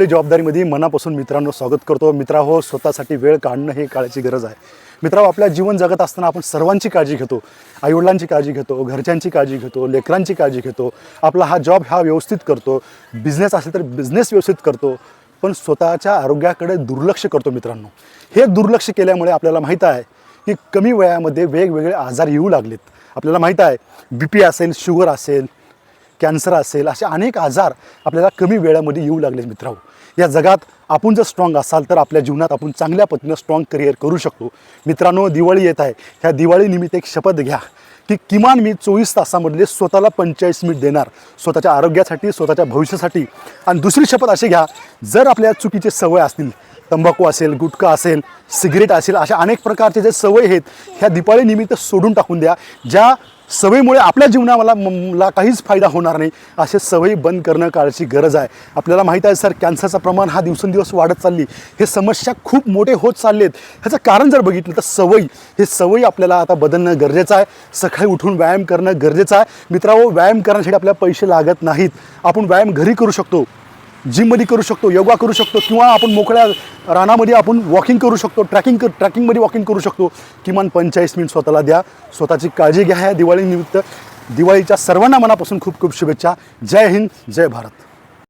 जबाबदारीमध्ये मनापासून मित्रांनो स्वागत करतो. मित्रा हो स्वतःसाठी वेळ काढणं हे काळाची गरज आहे. मित्रांनो हो, आपल्या जीवन जगत असताना आपण सर्वांची काळजी घेतो. आईवडिलांची काळजी घेतो घरच्यांची काळजी घेतो लेकरांची काळजी घेतो. आपला हा जॉब हा व्यवस्थित करतो. बिझनेस असेल तर बिझनेस व्यवस्थित करतो. पण स्वतःच्या आरोग्याकडे दुर्लक्ष करतो मित्रांनो. हे दुर्लक्ष केल्यामुळे आपल्याला माहीत आहे की कमी वयामध्ये वेगवेगळे आजार येऊ लागलेत. आपल्याला माहीत आहे बी पी असेल शुगर असेल कॅन्सर असेल असे अनेक आजार आपल्याला कमी वेळामध्ये येऊ लागले मित्रांनो. या जगात आपण जर स्ट्रॉंग असाल तर आपल्या जीवनात आपण चांगल्या पद्धतीनं स्ट्रॉंग करिअर करू शकतो. मित्रांनो दिवाळी येत आहे. ह्या दिवाळीनिमित्त एक शपथ घ्या की किमान मी चोवीस तासामधले स्वतःला पंचेचाळीस मिनिट देणार. स्वतःच्या आरोग्यासाठी स्वतःच्या भविष्यासाठी. आणि दुसरी शपथ अशी घ्या जर आपल्या चुकीचे सवय असतील तंबाखू असेल गुटखा असेल सिगरेट असेल अशा अनेक प्रकारचे जे सवय आहेत ह्या दिपाळीनिमित्त सोडून टाकून द्या. ज्या सवयीमुळे आपल्या जीवनाला मला काहीच फायदा होणार नाही असे सवयी बंद करणं काळाची गरज आहे. आपल्याला माहीत आहे सर कॅन्सरचं प्रमाण हा दिवसेंदिवस वाढत चालली हे समस्या खूप मोठे होत चालले आहेत ह्याचं कारण जर बघितलं तर सवयी हे सवयी आपल्याला आता बदलणं गरजेचं आहे. सकाळी उठून व्यायाम करणं गरजेचं आहे. मित्रांनो व्यायाम करण्यासाठी आपल्याला पैसे लागत नाहीत. आपण व्यायाम घरी करू शकतो. जिममध्ये करू शकतो योगा करू शकतो किंवा आपण मोकळ्या रानामध्ये आपण वॉकिंग करू शकतो ट्रॅकिंग कर ट्रॅकिंगमध्ये वॉकिंग करू शकतो. किमान पंचेचाळीस मिनिट स्वतःला द्या. स्वतःची काळजी घ्या ह्या दिवाळीनिमित्त. दिवाळीच्या सर्वांना मनापासून खूप खूप शुभेच्छा. जय हिंद जय भारत.